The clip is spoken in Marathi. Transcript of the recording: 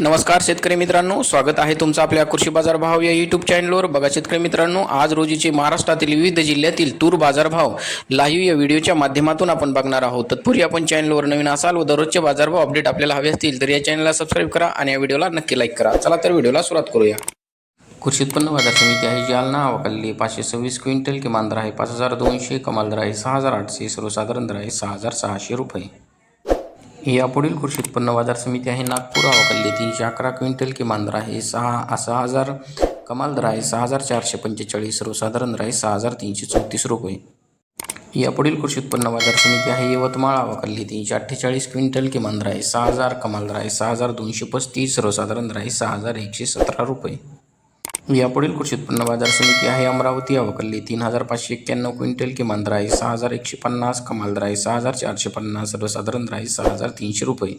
नमस्कार शेतकरी मित्रांनो स्वागत आहे तुमचं आपल्या कृषी बाजार भाव या युट्यूब चॅनलवर बघा शेतकरी मित्रांनो आज रोजीचे महाराष्ट्रातील विविध जिल्ह्यातील तूर बाजारभाव लाईव्ह या व्हिडिओच्या माध्यमातून आपण बघणार आहोत. तत्पूर्वी आपण चॅनलवर नवीन असाल व दररोजचे बाजारभाव अपडेट आपल्याला हवे असतील तर या चॅनलला सबस्क्राईब करा आणि या व्हिडिओला नक्की लाईक करा. चला तर व्हिडिओला सुरुवात करूया. कृषी उत्पन्न बाजार समिती आहे जालना अवकाली पाचशे सव्वीस क्विंटल किमान दर आहे पाच हजार दोनशे कमाल दर आहे सहा हजार आठशे सर्वसाधारण दर आहे सहा हजार सहाशे रुपये. यापुढील कृषी उत्पन्न बाजार समिती आहे. नागपूर अवकाली तीनशे अकरा क्विंटल किमान दर आहे. सहा सहा हजार कमाल दर आहे. सहा हजार चारशे पंचेचाळीस सर्वसाधारण दर आहे. सहा हजार तीनशे चौतीस रुपये. यापुढील कृषी उत्पन्न बाजार समिती आहे. यवतमाळ अवकाली तीनशे अठ्ठेचाळीस क्विंटल किमान दर आहे. सहा हजार कमाल दर आहे. सहा हजार दोनशे पस्तीस सर्वसाधारण दर आहे. सहा हजार एकशे सतरा रुपये. यापुढील कृषी उत्पन्न बाजार समिती आहे. अमरावती अवकल्ली तीन हजार पाचशे एक्क्याण्णव क्विंटल किमान दर सहा हजार एकशे पन्नास कमाल दर सहा हजार चारशे पन्नास सर्वसाधारण राईस सहा हजार तीनशे रुपये.